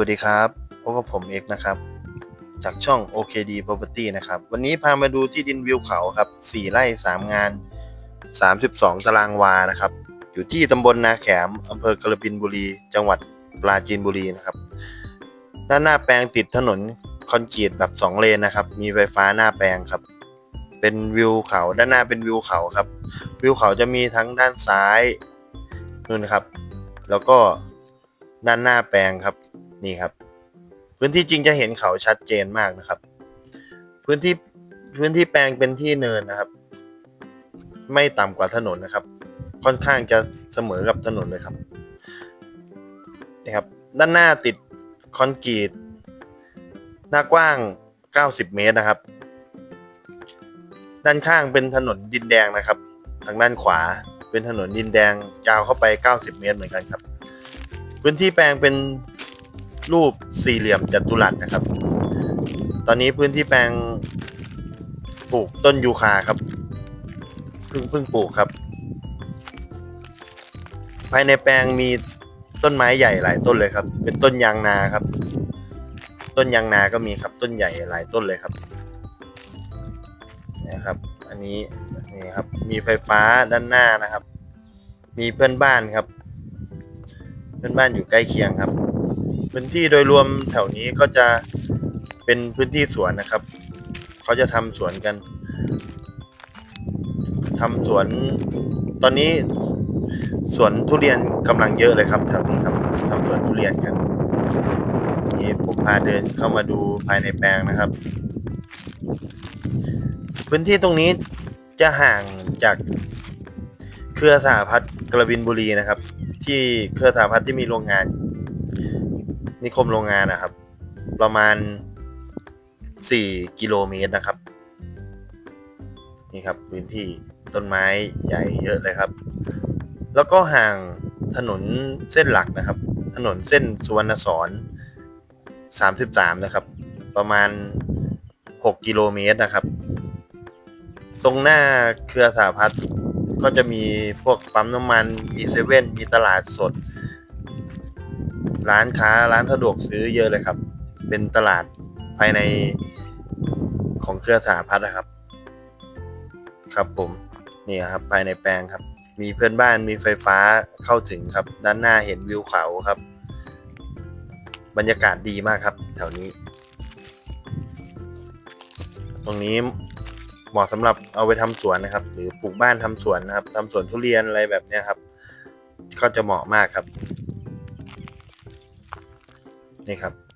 วัสดีครับพบกับผมเอกนะครับ จากช่อง OKD Property นะครับ วันนี้พามาดูที่ดินวิวเขาครับ 4 ไร่ 3 งาน 32 ตารางวานะครับ อยู่ที่ตำบลนาแขมอำเภอกระบินบุรี จังหวัดปราจีนบุรีนะครับ ด้านหน้าแปลงติดถนนคอนกรีตแบบ 2 เลนนะครับ มีไฟฟ้าหน้าแปลงครับ เป็นวิวเขา ด้านหน้าเป็นวิวเขาครับ วิวเขาจะมีทั้งด้านซ้ายนู่นครับ แล้วก็ด้านหน้าแปลงครับ นี่ครับ พื้นที่จริงจะเห็นเขาชัดเจนมากนะครับ พื้นที่พื้นที่แปลงเป็นที่เนินนะครับ ไม่ต่ำกว่าถนนนะครับ ค่อนข้างจะเสมอกับถนนเลยครับนี่ครับ ด้านหน้าติดคอนกรีตหน้ากว้าง 90 เมตรนะครับ ด้านข้างเป็นถนนดินแดงนะครับ ทางด้านขวาเป็นถนนดินแดงยาวเข้าไป 90 เมตรเหมือนกันครับ พื้นที่แปลงเป็น รูปสี่เหลี่ยมจัตุรัสนะครับ ตอนนี้พื้นที่แปลงปลูกต้นยูคาครับเพิ่งเพิ่งปลูกครับ ภายในแปลงมีต้นไม้ใหญ่หลายต้นเลยครับ เป็นต้นยางนาครับ ต้นยางนาก็มีครับต้นใหญ่หลายต้นเลยครับนะครับ อันนี้นี่ครับมีไฟฟ้าด้านหน้านะครับ มีเพื่อนบ้านครับ เพื่อนบ้านอยู่ใกล้เคียงครับ พื้นที่โดยรวมแถวนี้ก็จะเป็นพื้นที่สวนนะครับ เขาจะทำสวนกันทำสวน ตอนนี้สวนทุเรียนกำลังเยอะเลยครับแถวนี้ครับทำสวนทุเรียนกันนี่ผมพาเดินเข้ามาดูภายในแปลงนะครับ พื้นที่ตรงนี้จะห่างจากเครือสหพัฒน์กระบินบุรีนะครับ ที่เครือสหพัฒน์ที่มีโรงงาน นิคมโรงงานนะครับ ประมาณ 4 กิโลเมตรนะครับ นี่ครับพื้นที่ต้นไม้ใหญ่เยอะเลยครับ แล้วก็ห่างถนนเส้นหลักนะครับ ถนนเส้นสุวรรณสอน33 นะครับ ประมาณ 6 กิโลเมตรนะครับ ตรงหน้าเครือสาพัฒก็จะมีพวกปั๊มน้ำมัน มีเซเว่น มีตลาดสด ร้านค้าร้านสะดวกซื้อเยอะเลยครับ เป็นตลาดภายในของเครือสาพัฒนะครับ ครับผมนี่ครับภายในแปลงครับ มีเพื่อนบ้านมีไฟฟ้าเข้าถึงครับ ด้านหน้าเห็นวิวเขาครับ บรรยากาศดีมากครับ แถวนี้ ตรงนี้เหมาะสำหรับเอาไปทำสวนนะครับ หรือปลูกบ้านทำสวนนะครับทำสวนทุเรียนอะไรแบบนี้ครับ ก็จะเหมาะมากครับ นี่ครับ